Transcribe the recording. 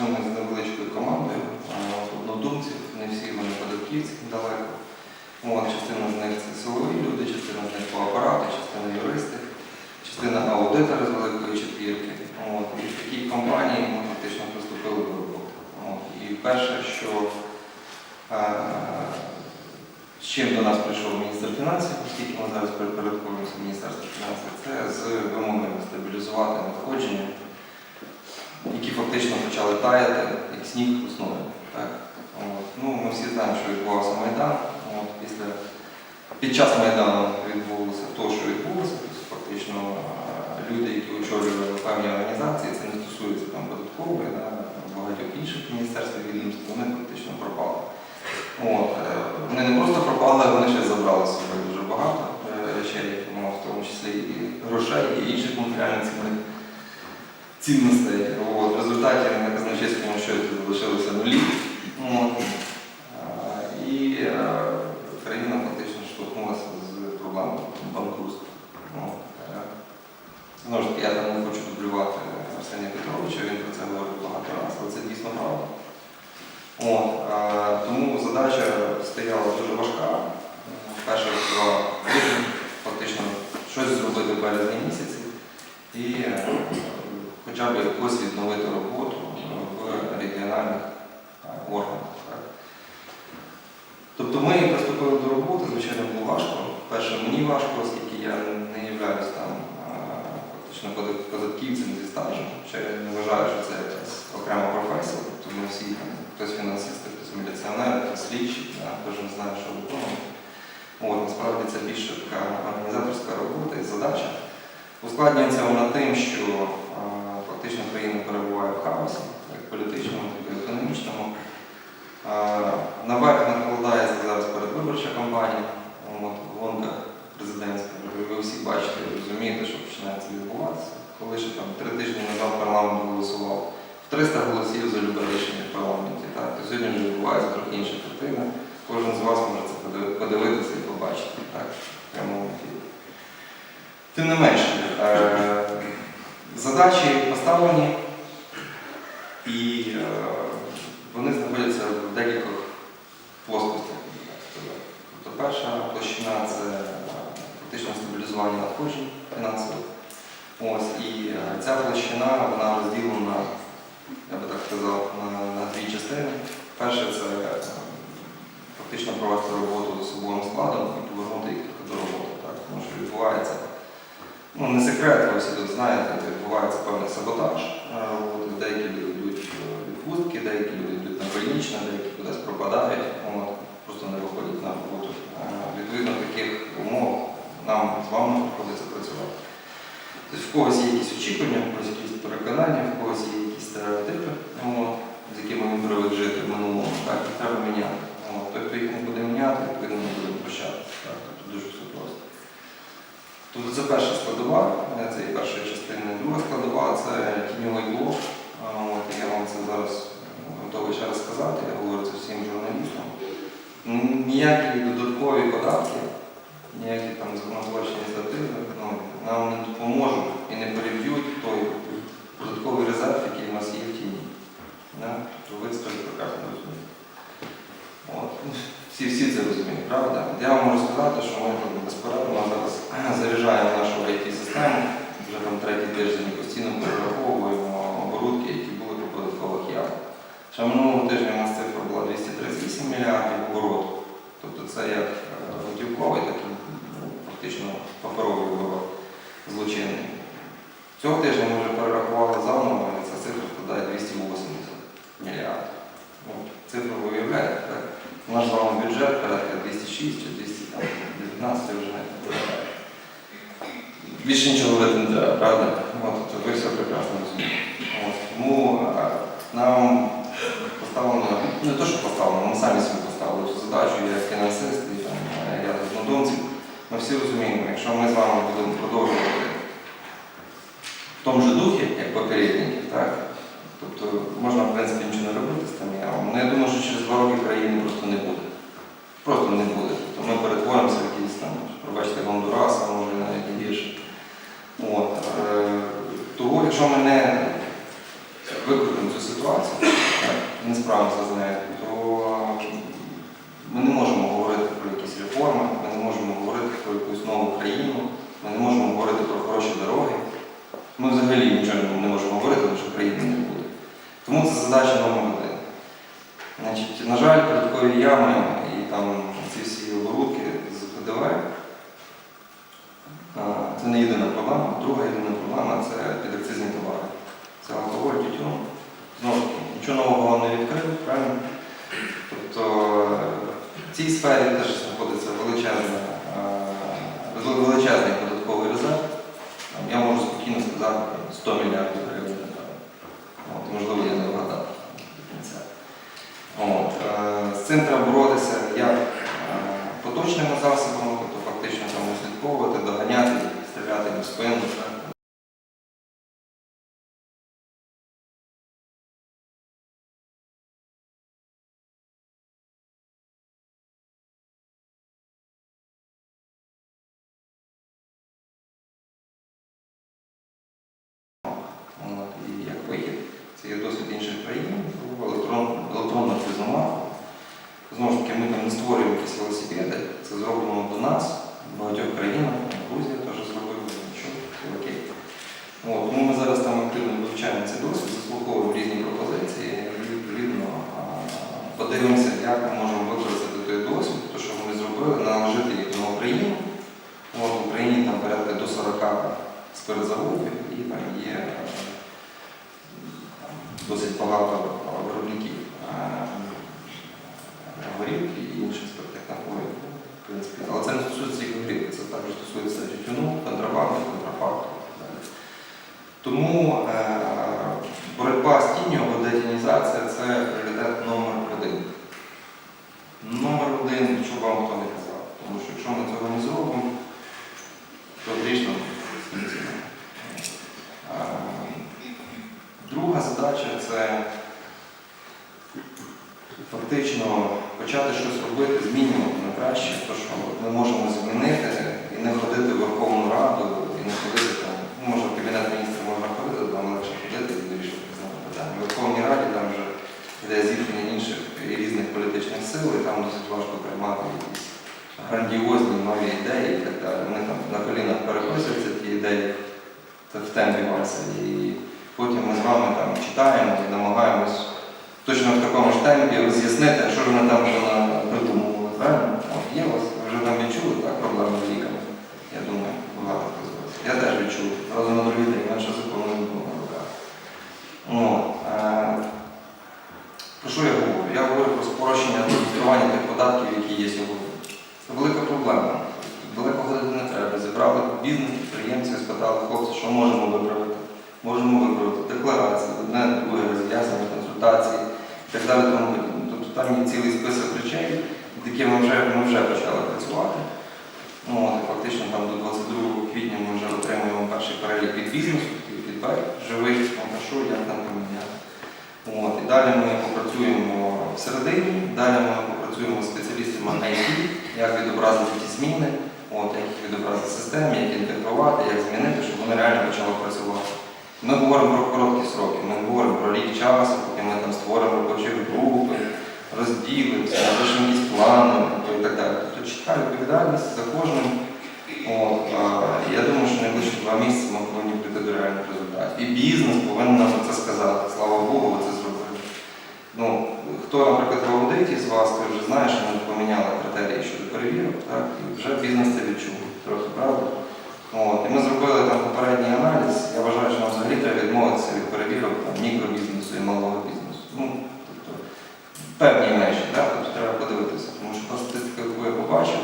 працюємо з невеличкою командою однодумців, не всі вони податківці далеко. От, частина з них це силові люди, частина з них по апарату, частина юристи, частина аудитори з великої четвірки. От, і в такій компанії ми фактично приступили до роботи. От, і перше, що е, з чим до нас прийшов міністр фінансів, оскільки ми зараз підпорядковуємося Міністерству фінансів, це з вимогою стабілізувати надходження, які фактично почали таяти, як сніг? От. Ну, ми всі знаємо, що відбувався Майдан. От. Після, під час Майдану відбулося те, що відбулося. Тобто, фактично люди, які очолювали певні організації, це не стосується там, податкової, да, багатьох інших міністерств і відомств, вони фактично пропали. От, е, вони не просто пропали, вони ще забрали собою дуже багато е, речей, в тому числі і грошей, і інших матеріальних цінних цінностей. В результаті на казначейському щось залишилося нулі. І е, країна фактично штовхнулася з проблемою банкрутства. Е, Знову ж таки, я там не хочу дублювати Арсенія Петровича, він про це говорив багато разів, але це дійсно правда. Тому задача стояла дуже важка. Е, Перша два тижні фактично щось зробити в березні місяці і е, хоча б якось відновити роботу в регіональних органах. Так. Тобто ми приступили до роботи, звичайно, було важко. Перше, мені важко, оскільки я не являюсь там фактично податківцем зі стажем, ще я не вважаю, що це якась окрема професія. Тобто ми всі хтось фінансисти, хтось міліціонер, хтось слідчий, кожен знає, що виконує. От, насправді це більше така організаторська робота і задача. Ускладнюється вона тим, що фактично країна перебуває в хаосі, як політичному, так і економічному. Наверх накладається зараз передвиборча кампанія, гонка президентська. Ви, всі бачите, розумієте, що починається відбуватися. Коли ще там три тижні назад парламент голосував в 300 голосів за любе рішення в парламенті, так, то сьогодні вже відбувається трохи інша картина. Кожен з вас може це подивитися і побачити так, в прямому ефірі. Тим не менше, задачі поставлені і е, вони знаходяться в декількох плоскостях. Тобто перша площина це е, фактично стабілізування надходжень фінансових. Ось, і е, ця площина вона розділена, я би так сказав, на, на дві частини. Перше це е, фактично провести роботу з особовим складом і повернути їх до роботи. Так? Тому що відбувається, ну не секрет, ви всі тут знаєте, відбувається певний саботаж. е, от, Деякі люди йдуть відпустки, деякі люди йдуть на больничне, деякі кудись пропадають, от, просто не виходять на роботу. Е, Відповідно, таких умовах нам з вами приходиться працювати. Тобто в когось є якісь очікування, в когось якісь переконання, в когось є якісь стереотипи, от, з якими він привик жити в минулому, так, їх треба міняти. От, той, хто їх не буде міняти, відповідно не буде прощатися. Так, тобто дуже все просто. Тобто це перша складова, е, це є перша частина. Друга складова це тіньовий блок. А, От, я вам це зараз е, готовий ще раз сказати, я говорю це всім журналістам. М, Ніякі додаткові податки, ніякі там законотворчі ініціативи ну, нам не допоможуть і не переб'ють той додатковий резерв, який в нас є в тіні. Тобто ви це прекрасно розумієте. Всі, всі це розуміють, правда? Я вам можу сказати, що ми безперервно зараз заряджаємо нашу IT-систему, вже там третій тиждень постійно перераховуємо оборудки, які були по податкових явах. Ще минулого тижня у нас цифра була 238 мільярдів обороту. Тобто це як е, готівковий, так і ну, фактично паперовий оборот злочинний. Цього тижня ми вже перерахували заново, і ця цифра складає 280 мільярдів. Ну, цифру ви уявляєте, так? Наш з вами бюджет порядка 206 чи 219 вже. Більше нічого говорити не треба, правда? От, ви все прекрасно розумієте. Тому нам поставлено, не те, що поставлено, ми самі собі поставили цю задачу, я фінансист, і там, я однодумців. Ми всі розуміємо, якщо ми з вами будемо продовжувати в тому же духі, як попередників. так? Тобто можна, в принципі, нічого не робити з тим Але Ну, я думаю, що через два роки країни просто не буде. Просто не буде. Тобто ми перетворимося в якісь там, пробачте, Гондурас, а може навіть і більше. От. Е, того, якщо ми не викрутимо цю ситуацію, не справимося з нею, то ми не можемо говорити про якісь реформи, ми не можемо говорити про якусь нову країну, ми не можемо говорити про хороші дороги. Ми взагалі нічого не можемо говорити, тому що країни не буде. Тому задача номер один. Значить, на жаль, податкові ями і там ці всі оборудки з ПДВ це не єдина проблема. Друга єдина проблема це підакцизні товари. Це алкоголь, тютюн. Знову нічого нового вам не відкрив, правильно? Тобто в цій сфері теж знаходиться величезна, величезний податковий резерв. Я можу спокійно сказати 100 мільярдів гривень. напевно. От, можливо, я не вгадав до кінця. От, е, з цим треба боротися як е, поточними засобами, тобто фактично там услідковувати, доганяти, стріляти в спину. Знову ж таки, ми там не створюємо якісь велосипеди, це зроблено до нас, в багатьох країнах, Грузія теж зробила, нічого, окей. От, тому ми зараз там активно вивчаємо цей досвід, заслуховуємо різні пропозиції, відповідно подивимося, як ми можемо використати той досвід, те, що ми зробили, наложити їх на Україну. От, в Україні там порядка до 40 спиртзаводів і там є досить багато виробників горілки і інших спиртних напоїв. принципі. Але це не стосується тільки горілки, це також стосується тютюну, контрабанди, контрафакту і так далі. Тому е, боротьба з тінню або детінізація це пріоритет номер один. Номер один, що вам хто не казав. Тому що якщо ми цього не зробимо, то грішно зміниться. Друга задача це фактично почати щось робити, змінювати на краще, то що ми можемо змінити і не ходити в Верховну Раду, і не ходити там, ну, може в Кабінет міністрів можна ходити, там легше ходити і вирішувати різні питання. В Верховній Раді там вже йде зіткнення інших і різних політичних сил, і там досить важко приймати якісь грандіозні нові ідеї і так далі. Вони там на колінах переписуються ті ідеї в темпі вальса. І потім ми з вами там читаємо і намагаємось точно в такому ж темпі роз'яснити, що ж вони там вже на- придумували. Правильно? От є у вас, ви вже там відчули так, проблеми з ліками. Я думаю, багато хто з вас. Я теж відчув. Разом на другий день менше закону не було на руках. От, е, про що я говорю? Я говорю про спрощення адміністрування тих податків, які є сьогодні. Це велика проблема. Далеко ходити не треба. Зібрали бізнес, підприємців, спитали хлопці, що можемо виправити. Можемо виправити декларації, одне, друге, роз'яснення, консультації так далі. Тому. Тобто там є цілий список речей, над якими ми вже, ми вже почали працювати. Ну, фактично там до 22 квітня ми вже отримуємо перший перелік від бізнесу, фідбек живий, що, як там поміняти. От, і далі ми попрацюємо всередині, далі ми попрацюємо з спеціалістами IT, як відобразити ті зміни, от, як відобразити в системі, як інтегрувати, як змінити, щоб вони реально почали працювати. Ми говоримо про короткі сроки, ми говоримо про рік часу, створимо робочі групи, розділимося, напишемо якісь плани і так далі. Тобто чітка відповідальність за кожним. От, а, я думаю, що найближчі два місяці ми повинні прийти до реальних результатів. І бізнес повинен нам це сказати. Слава Богу, ви це зробили. Ну, хто, наприклад, в аудиті з вас, той вже знає, що ми поміняли критерії щодо перевірок, так? і вже бізнес це відчув. Трохи правда. От, і ми зробили там попередній аналіз. Я вважаю, що нам взагалі треба відмовитися від перевірок там, мікробізнесу і малого бізнесу. Ну, тобто, певні межі, так? тобто треба подивитися. Тому що та статистика, яку я побачив,